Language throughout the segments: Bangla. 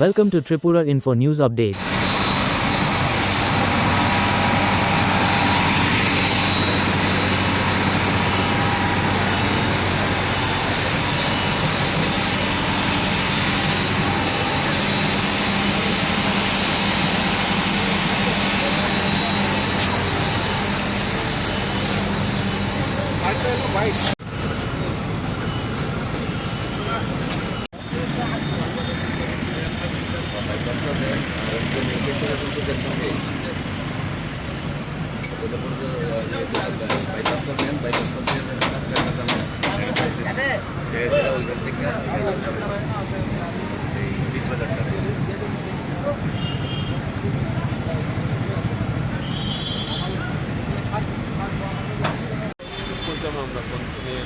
Welcome to Tripura Info News Update.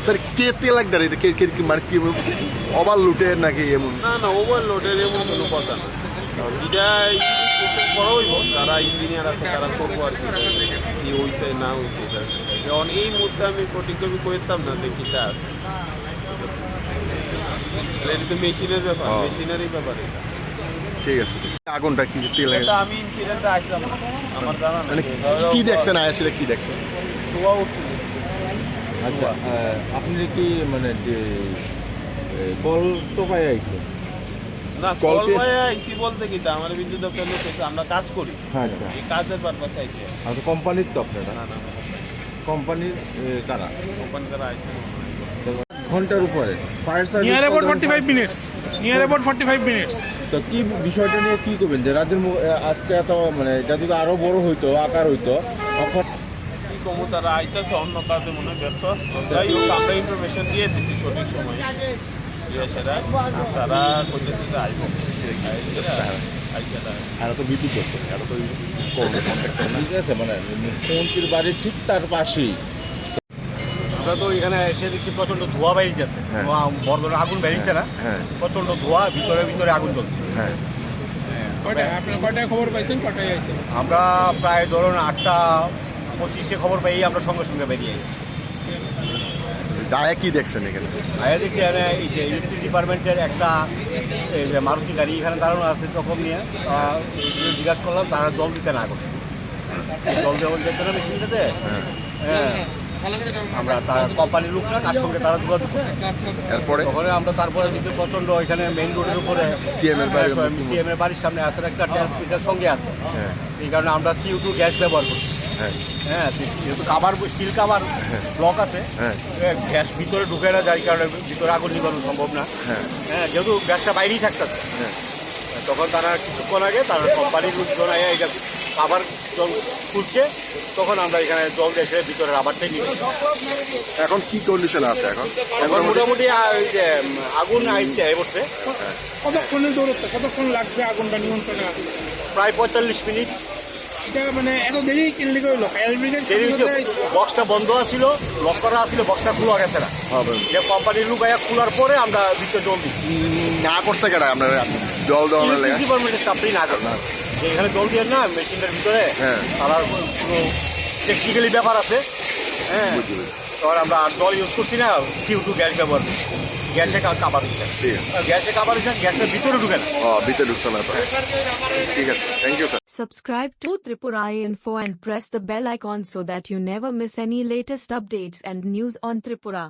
Sir কে তেল একদার এটা মানে কি ওভার লুটে নাকি এমন? না না ওভারলোডের এমন কোনো কথা না। এটা করা হইব যারা ইঞ্জিনিয়ার আছে তারা করব আর কি। কি হইছে না হইছে এটা যেমন এই মুহূর্তে আমি সঠিকভাবে করতাম না যে কিটা আছে। এটা তো মেশিনের ব্যাপার ও। ব্যাপার এটা। ঠিক আছে আগুনটা কি তেল এটা আমি ইনসিডেন্টে আসলাম। আমার জানা মানে কি দেখছেন? আয়াসিরা কি দেখছেন? ধোয়া উঠছিল আচ্ছা আপনি কি মানে যে কল তো পাই আইছে। না কল পেয়েছে? বলতে কি তা আমার বিদ্যুৎ দপ্তর লোক আমরা কাজ করি। আচ্ছা। এই কাজের পারপাস আইছে আচ্ছা কোম্পানির তো আপনারা? না না কোম্পানির কারা? কোম্পানি তারা আইছে ঘণ্টার উপরে। Fire near about forty service five minutes near about forty five minutes তো কি বিষয়টা নিয়ে কি করবেন? যে রাজ্যের আজকে এত মানে এটা যদি আরও বড় হইতো আকার হইতো তখন কি কমু তারা আইতেছে অন্য কাজে মনে হয় ব্যস্ত। যাই হোক আমরা ইনফরমেশন দিয়ে দিছি সঠিক সময়। দিয়ে তারা যে আর তো বিদ্যুৎ দপ্তর আর তো ঠিক আছে মানে মুখ্যমন্ত্রীর বাড়ির ঠিক তার পাশেই। আমরা তো এখানে এসে দেখছি প্রচণ্ড ধোঁয়া বেরিয়েছে। বড় ধরনের আগুন বেরিয়েছে না? হ্যাঁ। প্রচণ্ড ধোঁয়া ভিতরে ভিতরে আগুন জ্বলছে। হ্যাঁ। আমরা প্রায় ধরুন আটটা পঁচিশে খবর পেয়েই আমরা সঙ্গে সঙ্গে বেরিয়ে দায়া কি দেখছেন এখানে? আয়া দেখছি এখানে এই যে ইলেকট্রিক ডিপার্টমেন্টের একটা এই যে মারুতি গাড়ি এখানে দাঁড়ানো আছে চকম নিয়ে। জিজ্ঞাসা করলাম তারা জল দিতে না করছে। জল যখন যেতে না মেশিনটাতে হ্যাঁ। আমরা তার কোম্পানির লোক তার সঙ্গে তারা যোগাযোগ করছে। এরপরে? তখন আমরা তারপরে দিতে প্রচণ্ড এখানে মেইন রোডের উপরে CM এর বাড়ির সিএম এর বাড়ির সামনে আছে একটা ট্রান্সমিটার সঙ্গে আছে। হ্যাঁ। এই কারণে আমরা সিউ টু গ্যাস ব্যবহার করছি। হ্যাঁ। হ্যাঁ যেহেতু কাবার স্টিল কাবার ব্লক আছে হ্যাঁ। গ্যাস ভিতরে ঢুকে না যায় কারণে ভিতরে আগুন নিবানো সম্ভব না। হ্যাঁ। হ্যাঁ যেহেতু গ্যাসটা বাইরেই থাকতেছে হ্যাঁ। তখন তারা কিছুক্ষণ আগে তারা কোম্পানির লোকজন আগে এটা আবার জল খুলছে তখন আমরা এখানে জল এসে ভিতরে আবারটাই নিয়ে এখন কি কন্ডিশন আছে এখন? এখন মোটামুটি আ- ওই যে আগুন আইতে বসছে কতক্ষণের দৌড়তে কতক্ষণ লাগছে আগুনটা নিয়ন্ত্রণে প্রায় পঁয়তাল্লিশ মিনিট। এটা মানে এত দেরি কিনলে করল ফায়ার ব্রিগেড বক্সটা বন্ধ আছিল লক করা আছিল বক্সটা খোলা গেছে না। যে কোম্পানির লোক আয়া খোলার পরে আমরা ভিতরে জল দিচ্ছি না করতে কেডা? আপনার জল ইলেকট্রিক ডিপার্টমেন্টের স্টাফটাই না করে। এখানে জল দিয়ে না মেশিনটার ভিতরে হ্যাঁ। তারা পুরো টেকনিক্যালি ব্যাপার আছে। হ্যাঁ। তখন আমরা আর জল ইউজ করছি না কিউ টু গ্যাস ব্যবহার করছি। গ্যাসে কা- কাবার দিচ্ছে ঠিক আছে গ্যাসে কাবার দিচ্ছে গ্যাসের ভিতরে ঢুকে না ও ভিতরে ঢুকতে না তো ঠিক আছে thank you sir Subscribe to Tripura Info and press the bell icon so that you never miss any latest updates and news on Tripura.